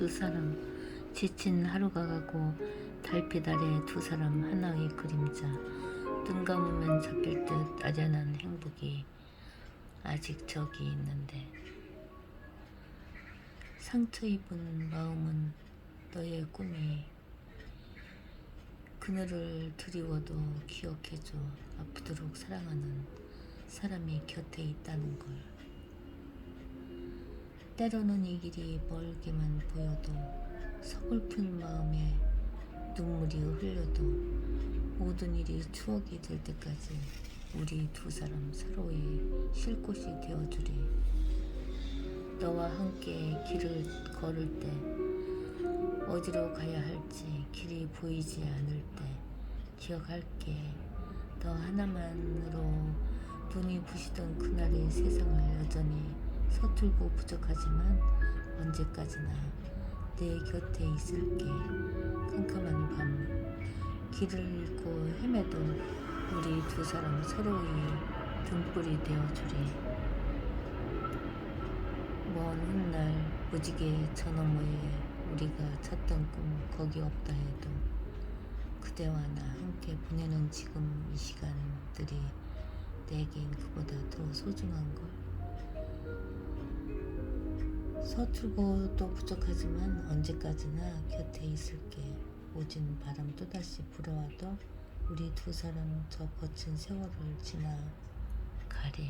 두 사람 지친 하루가 가고 달빛 아래 두 사람 하나의 그림자. 눈 감으면 잡힐 듯 아련한 행복이 아직 저기 있는데. 상처 입은 마음은 너의 꿈이. 그늘을 드리워도 기억해줘. 아프도록 사랑하는 사람이 곁에 있다는 걸 때로는 이 길이 멀게만 보여도 서글픈 마음에 눈물이 흘려도 모든 일이 추억이 될 때까지 우리 두 사람 서로의 쉴 곳이 되어주리. 너와 함께 길을 걸을 때 어디로 가야 할지 길이 보이지 않을 때 기억할게. 너 하나만으로 눈이 부시던 그날의 세상을 여전히 서툴고 부족하지만 언제까지나 내 곁에 있을게. 캄캄한 밤 길을 잃고 헤매도 우리 두 사람 서로의 등불이 되어주리. 먼 훗날 무지개 저 너머에 우리가 찾던 꿈 거기 없다 해도 그대와 나 함께 보내는 지금 이 시간들이 내겐 그보다 더 소중한 걸 서툴고 또 부족하지만 언제까지나 곁에 있을게. 오진 바람 또다시 불어와도 우리 두 사람 저 거친 세월을 지나 가리